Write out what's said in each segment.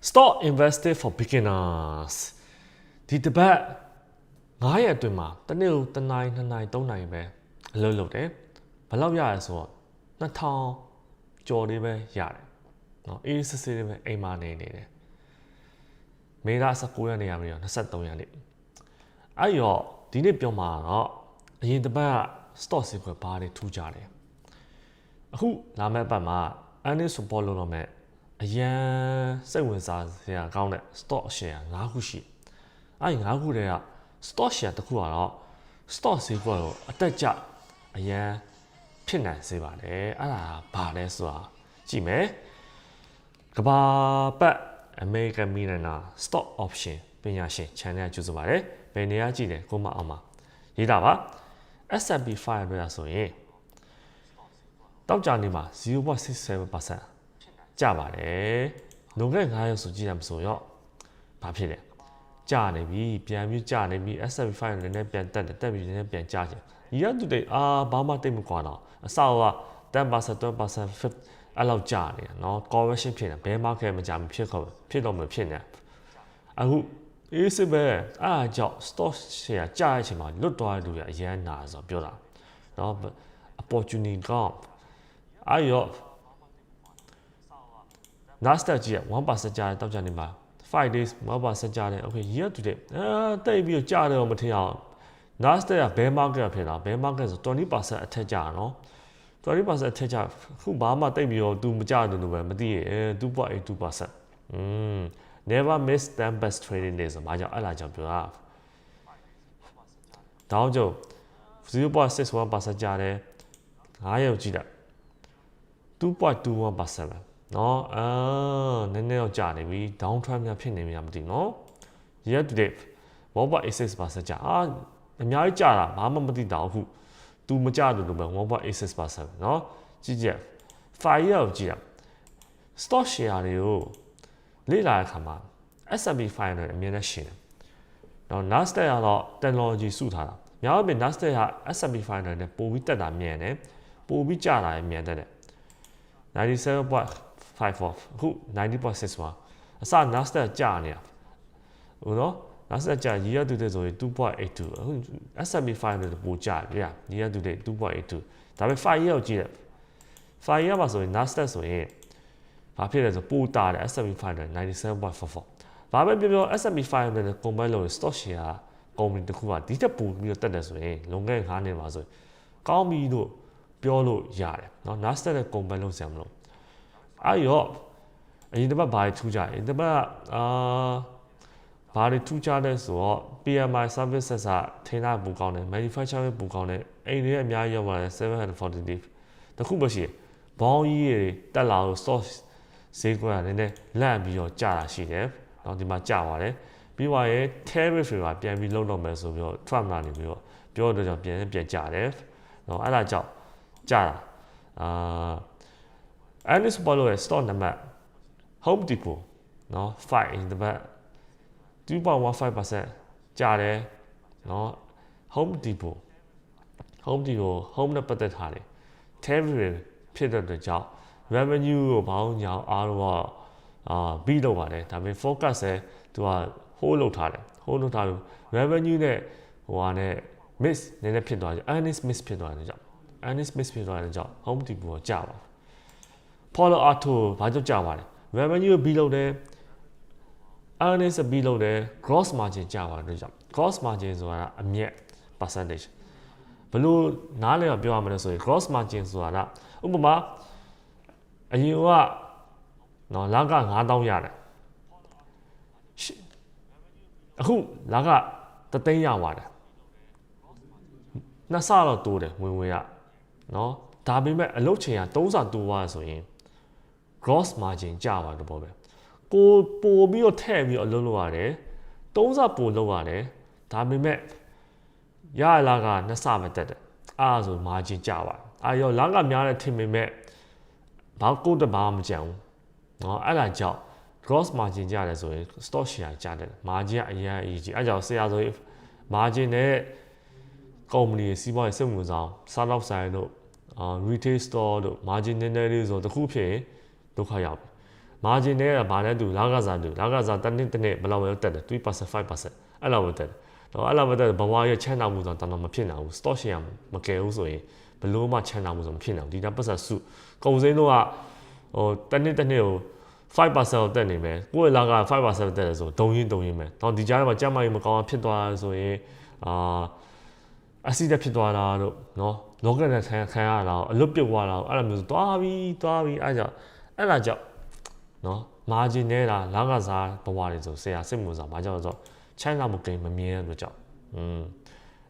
Stock Investing for Beginners ဒီတစ်ပတ်9ရက်အတွင်းမှာတစ်နေ့တစ်နိုင်နှစ်နိုင်သုံးနိုင်ပဲအလုပ်လုပ်တယ်ဘယ်လောက်ရလဲဆိုတော့2000ကျော်လေးပဲရတယ်နော်အေးစစ်စစ်လေးပဲအိမ်မှာနေနေတယ်မေလ19ရက်နေ့ရပြီးတော့23ရက်နေ့အဲ့တော့ဒီနေ့ပြောမှာတော့အရင်တစ်ပတ်က stock စီးပွယ်ဘာတွေထူးကြတယ်အခုလာမယ့်ပတ်မှာ earning support လုပ်တော့မယ် အရန်စိတ်ဝင်စားစရာကောင်းတဲ့ stock share ၅ခုရှိအဲ့ဒီ၅ခုတည်းက stock share တစ်ခုကတော့ stock ဈေးကွက်ကိုအတက်ကြအရန်ဖြစ်နိုင်စေပါတယ်အဲ့ဒါဘာလဲဆိုတာကြည့်မယ်ကဘာပတ် American Millionaire Stock Option ပညာရှင် channel ကျူးစပါတယ်ဘယ်နေရာကြည့်လဲကိုမအောင်ပါရေးတာပါ S&P 500ဆိုရင်တောက်ကြနေမှာ0.67% ကျပါတယ်။လုံခဲ့9ရက်ဆိုကြည့်ရမဆိုရောဘာဖြစ်လဲ။ကျနေပြီပြန်ပြီးကျနေပြီ S&P 500လည်းပြန်တက်တယ်တက်ပြီးလည်းပြန်ကျချင်။ဒီကတူတဲ့အာဘာမှတိတ်မကွာတော့အစက10% 20% 50အဲ့လောက်ကျနေတယ်နော် correction ဖြစ်နေဘယ် market မကြမဖြစ်ခေါ်ဖြစ်တော့မဖြစ်နေအခုအေးစစ်ပဲအားကြောင့် stock share ကျတဲ့အချိန်မှာလွတ်သွားတဲ့လူတွေအရန်နာဆိုပြောတာเนาะ opportunity ကောင်းအဲ့ရော Nasdaq ကြီးက1%ကျတယ်တောက်ကြနေမှာ5 days 1%ကျတယ် okay year to date အာတိတ်ပြီးတော့ကျတယ်တော့မထင်အောင် Nasdaq က bear market ဖြစ်တာ bear market ဆို20%အထက်ကျတာနော်20%အထက်ကျခုဘာမှတိတ်ပြီးတော့ तू မကျတယ်လို့ပဲမသိရဲ့2.82%อืม never miss them best trading days ဆိုမှာကြောင့်အဲ့လာကြောင့်ပြောတာတောင်းကျုံ0.61%ကျတယ်9ရောက်ကြည့်လိုက်2.21%ပဲ เนาะအာနည်းနည်းတော့ကြာနေပြီ down trend များဖြစ်နေပြီမသိဘူးเนาะ year to date 1.86%ကြာအာအများကြီးကြာတာဘာမှမသိတော့အခု तू မကြတယ်လို့ပဲ1.86%เนาะကြည့်ကြ5 year ကိုကြည့်ရ stock share တွေကိုလေ့လာတဲ့အခါမှာ S&P 500အမြင်နဲ့ရှင်တယ်။နော် Nasdaq ကတော့ technology စုထားတာ။များပြီ Nasdaq က S&P 500နဲ့ပိုပြီးတက်တာမြန်တယ်။ပိုပြီးကျတာလည်းမြန်တယ် 97.54အခု90.61အစ Nasdaq ကျနေတာ။ဟိုနော် Nasdaq ကျ year to date ဆိုရင်2.82အခု S&P 500ပိုကျတယ်။ year to date 2.82ဒါပေမဲ့5 year ကိုကြည့်တယ်။5 year မှာဆိုရင် Nasdaq ဆိုရင်ဘာဖြစ်လဲဆိုပိုတာတယ် S&P 500 97.44ဘာပဲပြောပြော S&P 500နဲ့ combine လုပ်ရင် stock share ကုမ္ပဏီတစ်ခုကဒီတက်ပိုပြီးတော့တက်တယ်ဆိုရင်လွန်ခဲ့9နှစ်မှာဆိုရင်ကောင်းပြီလို့ပြောလို့ရတယ်เนาะ Nasdaq နဲ့ combine လုပ်စရာမလို အဲ့ရောအရင်တစ်ပတ်ဘာတွေထူးကြလဲဒီတစ်ပတ်အာဘာတွေထူးကြလဲဆိုတော့ PMI services ကထိန်းထားပူကောင်းတယ် manufacturing ပူကောင်းတယ်အိမ်တွေအများကြီးရောက်လာတယ်740တခုပဲရှိတယ်ဘောင်းကြီးတွေတက်လာလို့ stock ဈေးကွက်ကလည်းနည်းနည်းလန့်ပြီးတော့ကျတာရှိတယ်။တော့ဒီမှာကျသွားတယ်။ပြီးသွားရင် tariff တွေကပြန်ပြီးလုံးတော့မယ်ဆိုပြီးတော့ Trump ကနေပြီးတော့ပြောတော့ကြောင့်ပြန်ပြန်ကျတယ်။တော့အဲ့ဒါကြောင့်ကျတာအာ Alice Polo ရဲ့ stock နံပါတ် Home Depot နော် fight in the back 2.15%ကျတယ်နော် Home Depot Home Depot Home နဲ့ပတ်သက်ထားတယ် tariff ဖြစ်တဲ့အတွက်ကြောင့် revenue ကိုဘောင်းညာအားလုံးကအာပြီးတော့ပါတယ်ဒါပေမဲ့ focus လဲသူက hold လုပ်ထားတယ် hold လုပ်ထားလို့ revenue နဲ့ဟိုဟာနဲ့ miss နည်းနည်းဖြစ်သွားကြ earnings miss ဖြစ်သွားတယ်ကြောင့် earnings miss ဖြစ်သွားတဲ့ကြောင့် home depot ကိုကြာပါ follow auto ဘာကြောင့်ကြာပါလဲ revenue ပြီးလုပ်တယ် earnings ပြီးလုပ်တယ် gross margin ကြာပါတယ်ကြောင့် gross margin ဆိုတာအမြတ် percentage ဘလို့နားလည်အောင်ပြောရမလဲဆိုရင် gross margin ဆိုတာကဥပမာအရင်ကနော်လက9000ရတယ်အခုလကတသိန်းရပါတယ်နှစ်ဆတော့တိုးတယ်ဝင်ဝင်ရနော်ဒါပေမဲ့အလုပ်ချိန်က3ဆတိုးသွားဆိုရင် gross margin ကျပါတယ်ပေါ့ပဲကိုပို့ပြီးတော့ထည့်ပြီးတော့အလုပ်လုပ်ရတယ်3ဆပို့လုပ်ရတယ်ဒါပေမဲ့ရလာကနှစ်ဆပဲတက်တယ်အားဆို margin ကျပါတယ်အာရောလကများတဲ့ထင်ပေမဲ့ဘာကိုတဘာမကြံဘူးเนาะအဲ့ဒါကြောင့် gross margin ကြတယ်ဆိုရင် stock share ကြတယ် margin ကအရင်အရေးကြီးအဲ့ကြောင့်ဆရာဆိုရင် margin နဲ့ company စီးပွားရေးစက်မှုဆောင် startup ဆိုင်တို့အာ retail store တို့ margin နည်းနည်းလေးဆိုတခုဖြစ်ရင် ဒုက္ခရောက်ပြီ margin နဲ့ကဘာနဲ့တူလာကစားတူလာကစားတစ်နှစ်တစ်နှစ်ဘယ်လောက်ပဲတက်တယ်3% 5%အဲ့လောက်ပဲတက်တယ်တော့အဲ့လောက်ပဲတက်ဘဝရဲ့ချမ်းသာမှုဆိုတော့တော်တော်မဖြစ်နိုင်ဘူး stock share မကယ်ဘူးဆိုရင်ဘလို့မှချမ်းသာမှုဆိုမဖြစ်နိုင်ဘူးဒီကပတ်သက်စုကုန်စည်တို့ကဟိုတစ်နှစ်တစ်နှစ်ကို5%တက်နေမယ်ကိုယ့်ရဲ့လာက5%တက်တယ်ဆိုဒုံရင်းဒုံရင်းမယ်တော့ဒီကြားထဲမှာကြမ်းမာရေးမကောင်းဖြစ်သွားဆိုရင်အာအဆီတက်ဖြစ်သွားတာတို့နော်လောကနဲ့ခံခံရတာအလွတ်ပြုတ်သွားတာအဲ့လိုမျိုးသွားပြီးသွားပြီးအဲ့ကြောင့် အဲ့ဒါကြောင့်နော်မာဂျင်နေတာလာကစားဘဝတွေဆိုဆရာစိတ်ဝင်စားဘာကြောင့်လဲဆိုတော့ချမ်းသာမှုကိန်းမမြင်တဲ့အတွက်ကြောင့်อืม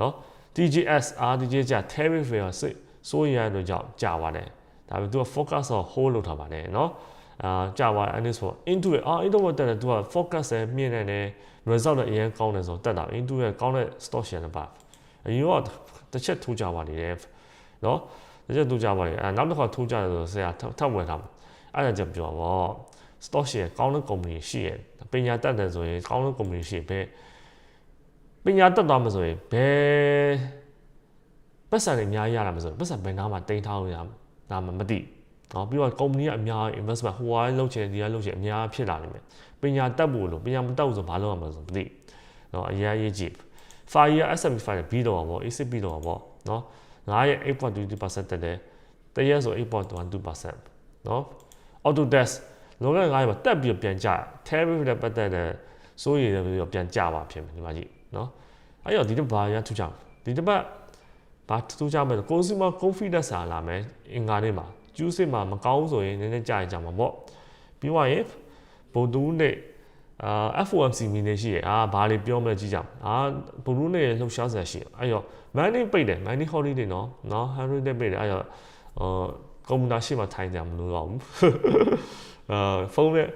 နော် TGS RTGS ကြ tariff တွေရောစိတ်စိုးရတဲ့အတွက်ကြောင့်ကြာပါတယ်ဒါပေမဲ့သူက focus ကို hold လုပ်ထားပါတယ်နော်အာကြာသွားတယ်အဲ့ဒီဆို into အာ into တက်တယ်သူက focus နဲ့မြင်နေတယ် result နဲ့အရင်ကောင်းတယ်ဆိုတက်တာ into ရဲ့ကောင်းတဲ့ stock share နဲ့ပါအရင်ကတစ်ချက်ထိုးကြပါနေတယ်နော်တစ်ချက်ထိုးကြပါနေအဲနောက်တစ်ခါထိုးကြတယ်ဆိုဆရာထပ်ဝင်ထားမှာ အဲ့ဒါကြောင့်ပြောပါ stock share ကောင်းတဲ့ company ရှိရပညာတတ်တယ်ဆိုရင်ကောင်းတဲ့ company ရှိဘယ်ပညာတတ်သွားမှာဆိုရင်ဘယ်ပတ်စံတွေအများကြီးရတာမဆိုရင်ပတ်စံဘယ်နားမှာတင်ထားလို့ရနားမှာမသိနော်ပြီးတော့ company ကအများ investment ဟိုကလုပ်ချင်ဒီကလုပ်ချင်အများဖြစ်လာနိုင်မယ်ပညာတတ်ဖို့လို့ပညာမတတ်ဘူးဆိုဘာလုပ်ရမလဲဆိုမသိနော်အရေးကြီး fire S&P 5ပြီးတော့ပေါ့ AC ပြီးတော့ပေါ့နော်ငါရဲ့8.22%တက်တယ်တရက်ဆို8.12%နော် Autodesk လောကငါရဲ့မှာတက်ပြီးပြန်ကြ tariff နဲ့ပတ်သက်တဲ့စိုးရိမ်တယ်ပြီးတော့ပြန်ကြပါဖြစ်မယ်ဒီမှာကြည့်နော်အဲ့တော့ဒီတစ်ဘာရထူးကြဒီတစ်ပတ်ဘာထူးကြမလဲ consumer confidence စာလာမယ်အင်္ဂါနေ့မှာကျူးစစ်မှာမကောင်းဆိုရင်နည်းနည်းကြာကြမှာပေါ့ပြီးသွားရင်ဗုဒ္ဓဦးနေ့အာ FOMC မီနေရှိရအာဘာတွေပြောမလဲကြည့်ကြအာဘလူးနဲ့လှုပ်ရှားစရာရှိအဲ့တော့ money ပိတ်တယ် money holiday နော်နော်100နဲ့ပိတ်တယ်အဲ့တော့အာ ကွန်ပျူတာရှိမှထိုင်ကြမလို့တော့ဘူးအာဖုန်းနဲ့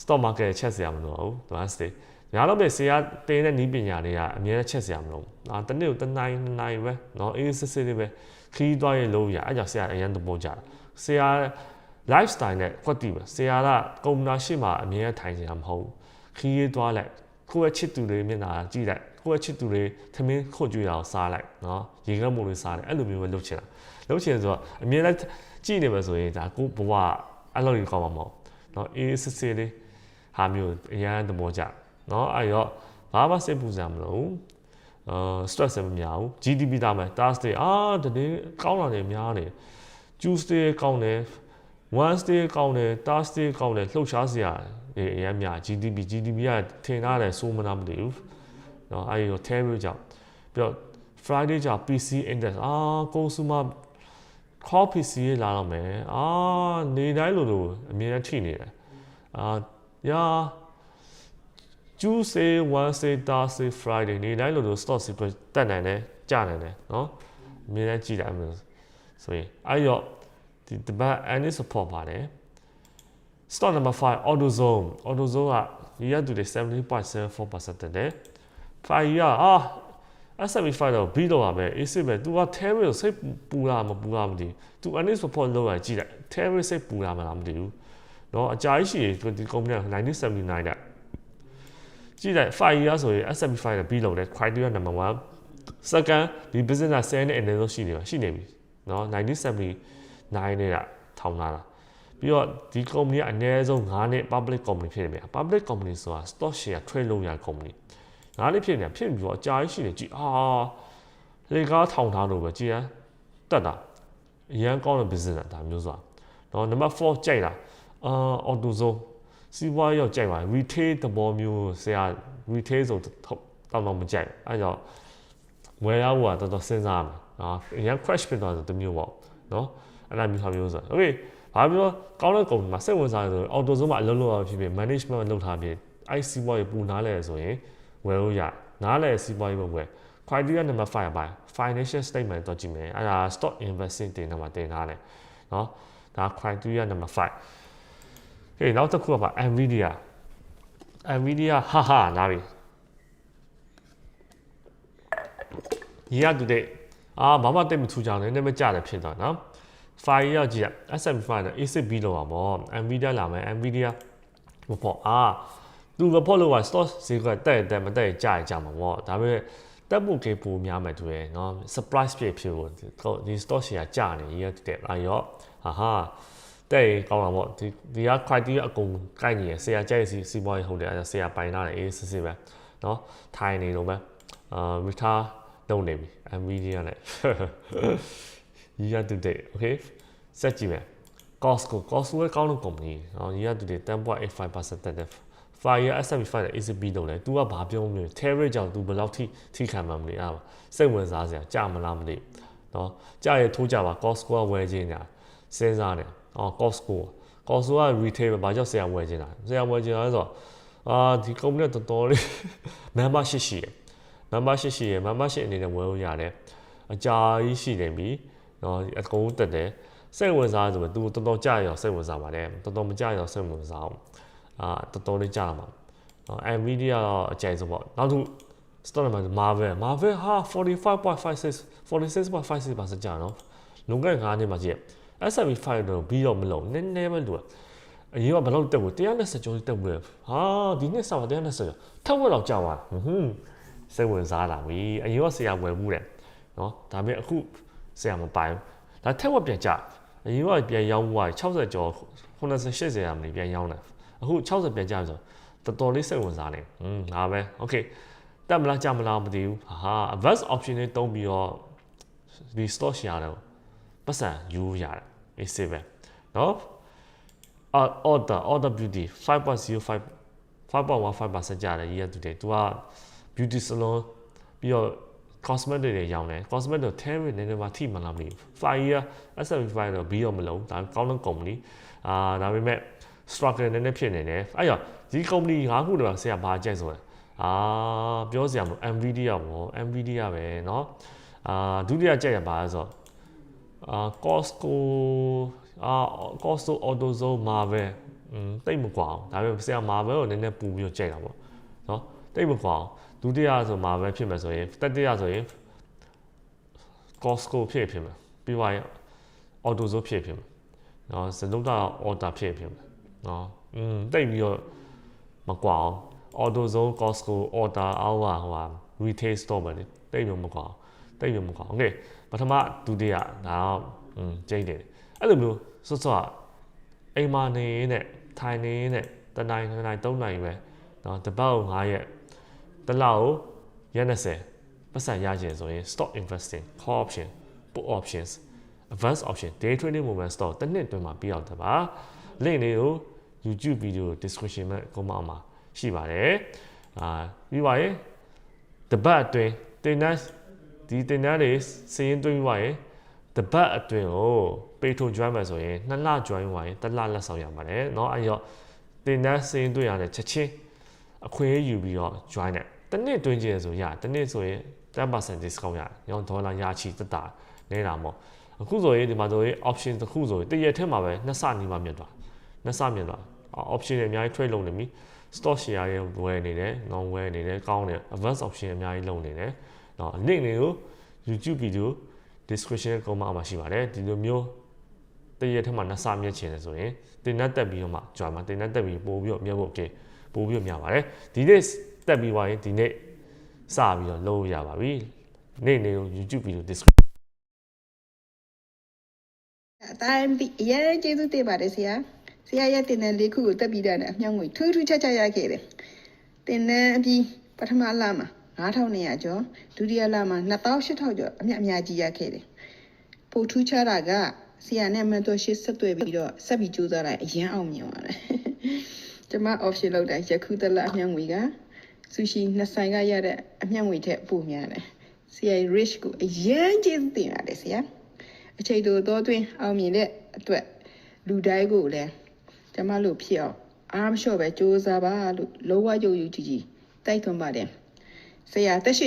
stock market ချက်စရာမလိုတော့ဘူး advance day ညာတော့ပဲဆရာတင်းတဲ့နီးပညာတွေကအများကြီးချက်စရာမလိုဘူးအာတနေ့ကိုတနိုင်နိုင်ပဲနော်အေးစစ်စစ်လေးပဲခီးသွားရင်လို့ရအဲ့ကြောင့်ဆရာအရင်သဘောကျတာဆရာ lifestyle နဲ့ကွက်တီပဲဆရာကကွန်ပျူတာရှိမှအမြဲထိုင်နေတာမဟုတ်ဘူးခီးရေးသွားလိုက် ကိုယ့်ရဲ့ချစ်သူတွေမျက်နှာကြည့်လိုက်ကိုယ့်ရဲ့ချစ်သူတွေသမင်းခုတ်ကြွရအောင်စားလိုက်နော်ရေကမှုတွေစားတယ်အဲ့လိုမျိုးပဲလုပ်ချင်တာလုပ်ချင်ဆိုတော့အမြဲတမ်းကြည့်နေမှာဆိုရင်ဒါကိုဘဝအဲ့လိုကြီးကောင်းမှာမဟုတ်နော်အေးစစ်စစ်လေးဟာမျိုးအရန်သဘောကျနော်အဲ့တော့ဘာမှစိတ်ပူစရာမလိုဘူးအာ stress မများဘူး GDP သားမယ် Thursday အာတနေ့ကောင်းလာတယ်များနေ Tuesday ကောင်းတယ် Wednesday ကောင်းတယ် Thursday ကောင်းတယ်လှုပ်ရှားစရာအရင်များ GDP GDP ကထင်ထားတယ်စိုးမနာမသိဘူးเนาะအဲဒီတော့ Terry ကြောင့်ပြီးတော့ Friday ကြောင့် PC index အာ consumer core PC ရေးလာတော့မယ်အာနေတိုင်းလိုလိုအမြဲတမ်းထိနေတယ်အာညာ Tuesday Wednesday Thursday Friday နေတိုင်းလိုလို stock secret တက်နိုင်တယ်ကျနိုင်တယ်เนาะအမြဲတမ်းကြည့်တယ်အမှဆိုရင်အဲ့တော့ ဒီတပတ် any support ပါတယ် stock number 5 AutoZone AutoZone က year to day 70.74%တက်တယ်5 year အာ S75 တော့ပြီးတော့ပါပဲ AC ပဲ तू က terror စိတ်ပူလာမပူလာမသိဘူး तू any support လောက်ရကြည့်လိုက် terror စိတ်ပူလာမလားမသိဘူးเนาะအကြာကြီးရှိတယ်ဒီ company က1979တဲ့ကြည့်လိုက်5 year ဆိုရင် S75 တော့ပြီးလို့တယ် criteria number 1 second ဒီ business က10နဲ့အနေလို့ရှိနေပါရှိနေပြီเนาะ 1979နဲ့ကထောင်လာတာပြီးတော့ဒီ company ကအနည်းဆုံး9နှစ် public company ဖြစ်နေပြီ public company ဆိုတာ stock share trade လုပ်ရ company ငါးလေးဖြစ်နေဖြစ်ပြီးတော့အကြာကြီးရှိနေကြည်အာလေကားထောင်ထားလို့ပဲကြည်ရန်တက်တာအရန်ကောင်းတဲ့ business ဒါမျိုးဆိုတာနော်နံပါတ်4ကြိုက်တာအာ auto zone စီးပွားရေးရောက်ကြိုက်ပါ retail သဘောမျိုးဆရာ retail ဆိုတော့တော့မကြိုက်အဲကြောင့်ဝယ်ရဖို့ကတော်တော်စဉ်းစားရမယ်နော်အရန် crash ဖြစ်သွားတယ်တမျိုးပေါ့နော် အဲ့လိုမျိုးဟာမျိုးဆို okay ဘာပြောကောင်းတဲ့ကုန်မှာစိတ်ဝင်စားရဆို auto zone မှာအလုပ်လုပ်ရဖြစ်ဖြစ် management လုပ်ထားပြီး IC ဘွားရေပူနားလဲဆိုရင်ဝယ်လို့ရနားလဲစီးပွားရေးဘဝယ် criteria number 5ပါ financial statement တော့ကြည့်မယ်အဲ့ဒါ stock investing တင်တော့မှတင်ထားတယ်เนาะဒါ criteria number 5ဟေးနောက်တစ်ခုကပါ Nvidia Nvidia ဟာဟာနားပြီ year to date အာဘာမှတိတ်မထူကြအောင်လည်းနည်းမကြတယ်ဖြစ်သွားเนาะ 5 year ကြည့်ရ S&P 5နဲ့ A6B လောက်ပါပေါ့ Nvidia လာမယ် Nvidia မပေါ့အာသူ report လုပ်ပါ stock ဈေးကတက်တက်မတက်ကြကြမှာပေါ့ဒါပေမဲ့တက်ဖို့ကေပိုများမယ်သူရယ်နော် surprise ဖြစ်ဖြစ်ဖို့ဒီ stock ရှယ်ကကျနေရတဲ့အာရောဟာဟာ တဲ့ရင်ကောင်းတာပေါ့ဒီဒီက criteria အကုန်ကိုက်နေရဆရာကြိုက်စီစီပွားရေးဟုတ်တယ်အဲဒါဆရာပိုင်လာတယ်အေးစစ်စစ်ပဲเนาะထိုင်နေတော့ပဲအာ retire လုပ်နေပြီ nvidia နဲ့ year to date okay စက်ကြည့်မယ် Costco Costco ကကောင်းတဲ့ company เนาะ year to date 10.85%တက်တယ် Fire S&P 5နဲ့ ACB လုံးလဲ तू ကဘာပြောမလဲ Terry ကြောင့် तू ဘယ်လောက်ထိထိခံမှမလဲအားစိတ်ဝင်စားစရာကြာမလားမသိဘူးเนาะကြာရထိုးကြပါ Costco ကဝယ်ခြင်းညာစဉ်းစားနေအော် Costco Costco က retail ပဲဘာကြောင့်ဆရာဝယ်ခြင်းလားဆရာဝယ်ခြင်းလားဆိုတော့အာဒီ company ကတော်တော်လေး membership ရှိတယ် membership ရှိရယ် membership အနေနဲ့ဝယ်လို့ရတယ်အကြာကြီးရှိနေပြီ နော်အကုန်တက်တယ်စိတ်ဝင်စားဆိုပေမဲ့ तू တော်တော်ကြရအောင်စိတ်ဝင်စားပါတယ်တော်တော်မကြရအောင်စိတ်ဝင်စားအောင်အာတော်တော်လေးကြရမှာနော် MVD ကတော့အကျဉ်းဆုံးပေါ့နောက်တစ်ခု Storm မှာ Marvel Marvel ဟာ45.56 46.56ပါစကြနော်လုံခဲ့9နှစ်မှာကြည့် SMB 5တော့ပြီးတော့မလုံးနည်းနည်းပဲလိုအရေးကဘလောက်တက်ကို120ကျော်တက်ဘူးလေဟာဒီနှစ်ဆောင်120ကျော်ထပ်ဝက်လောက်ကြာသွားဟွန်းစိတ်ဝင်စားလာပြီအရေးကဆရာဝယ်မှုတယ်နော်ဒါပေမဲ့အခု ဆရာမပိုင်ဘူးဒါထက်ဝက်ပြန်ကြအရင်ကပြန်ရောင်းသွား60ကျော်80 80ရာမနေပြန်ရောင်းတယ်အခု60ပြန်ကြဆိုတော်တော်လေးစိတ်ဝင်စားနေဟွန်းဒါပဲโอเคတက်မလားကြမလားမသိဘူးဟာ advanced option တွေတုံးပြီးတော့ဒီ stock share တော့ပတ်စံယူရတယ် A7 เนาะ order order beauty 5.05 5.15%ကျတယ် year to date သူက beauty salon ပြီးတော့ cosmetic တွေရောင်းတယ် cosmetic တွေ 10 rate နည်းနည်းမှထိမှလားမသိဘူး5 year S75 တော့ဘီတော့မလုံးဒါကောင်းတဲ့ company အာဒါပေမဲ့ struggle နည်းနည်းဖြစ်နေတယ်အဲ့တော့ဒီ company ငါးခုတော့ဆရာဘာကြိုက်ဆိုလဲအာပြောစရာမလို Nvidia ပေါ့ Nvidia ပဲเนาะအာဒုတိယကြိုက်ရပါဆိုတော့အာ Costco အာ Costco AutoZone Marvel อืมတိတ်မကွာအောင်ဒါပေမဲ့ဆရာ Marvel ကိုနည်းနည်းပူပြီးတော့ကြိုက်တာပေါ့เนาะတိတ်မကွာအောင် ဒုတိယဆို Marvel ဖြစ်မယ်ဆိုရင်တတိယဆိုရင် Costco ဖြစ်ဖြစ်မယ်ပြီးသွားရင် AutoZone ဖြစ်ဖြစ်မယ်เนาะစလုံးတာ order ဖြစ်ဖြစ်မယ်เนาะอืมတိတ်ပြီးတော့မကွာအောင် AutoZone Costco order hour ဟိုဟာ retail store ပဲလေတိတ်ပြီးမကွာအောင်တိတ်ပြီးမကွာအောင်โอเคပထမဒုတိယဒါတော့อืมကျိတ်တယ်အဲ့လိုမျိုးစောစောအိမ်မာနေနဲ့ထိုင်နေနဲ့တနိုင်တနိုင်၃နိုင်ပဲเนาะတပတ်ကို9ရက် တစ်လောက်ကိုရက်20ပတ်စံရချင်ဆိုရင် stock investing call option put options advanced option day trading movement stock တစ်နှစ်အတွင်းမှာပြီးအောင်တယ်ပါ link လေးကို YouTube video description မှာကိုမအောင်မှာရှိပါတယ်အာပြီးပါရင်တပတ်အတွင်းတင်တဲ့ဒီတင်တဲ့တွေစည်ရင်တွင်းပြီးပါရင်တပတ်အတွင်းကိုပေထုံ join မှာဆိုရင်နှစ်လ join ဝိုင်းတစ်လလက်ဆောင်ရပါတယ်เนาะအဲ့တော့တင်တဲ့စည်ရင်တွင်းရတယ်ချက်ချင်းအခွင့်အရေးယူပြီးတော့ join တယ် တနစ်တွင်းကျင်ဆိုရတနစ်ဆိုရင်10% discount ရတယ်ညောင်းဒေါ်လာရချီတက်တာနေတာမို့အခုဆိုရင်ဒီမှာဆိုရင် option တစ်ခုဆိုရင်တရက်ထဲမှာပဲနှစ်ဆနေမှမြင်သွားနှစ်ဆမြင်သွား option တွေအများကြီး trade လုပ်နေပြီ stock share တွေဝယ်နေတယ် non ဝယ်နေတယ်ကောင်းတယ် advance option အများကြီးလုပ်နေတယ်နော် link တွေကို YouTube video description ကောမှာရှိပါတယ်ဒီလိုမျိုးတရက်ထဲမှာနှစ်ဆမြင်ချင်တယ်ဆိုရင်တင်နဲ့တက်ပြီးတော့မှကြွားမှာတင်နဲ့တက်ပြီးပို့ပြီးတော့မြင်ဖို့ okay ပို့ပြီးတော့မြင်ပါတယ်ဒီနေ့ တက်ပြီးသွားရင်ဒီနေ့စပြီးတော့လုပ်ရပါပြီနေ့နေ့ကို YouTube video description အတိုင်းပြီးအရင်ကျေးဇူးတင်ပါတယ်ဆရာဆရာရဲ့တင်တဲ့လေးခုကိုတက်ပြီးတဲ့နဲ့အမြောင်းငွေထူးထူးခြားခြားရခဲ့တယ်တင်တဲ့အပြီးပထမလမှာ9200ကျော်ဒုတိယလမှာ2800ကျော်အမြတ်အများကြီးရခဲ့တယ်ပိုထူးခြားတာကဆရာနဲ့မန်တော်ရှစ်ဆက်သွယ်ပြီးတော့ဆက်ပြီးကြိုးစားလိုက်အရင်အောင်မြင်ပါတယ် ကျွန်မ option လောက်တိုင်းယခုတလအမြောင်းငွေက ဆူရှီနှစ်ဆိုင်ကရတဲ့အမြောင်းငွေထက်ပိုများတယ်ဆရာ rich ကိုအရင်ကျေးဇူးတင်ပါတယ်ဆရာအချိန်တိုတော့တွင်အောင်မြင်တဲ့အတွက်လူတိုင်းကိုလည်းကျမတို့ဖြစ်အောင်အားမလျှော့ပဲစူးစမ်းပါလို့လောဝရုပ်ယူကြည့်ကြည့်တိုက်တွန်းပါတယ်ဆရာတက်ရှိ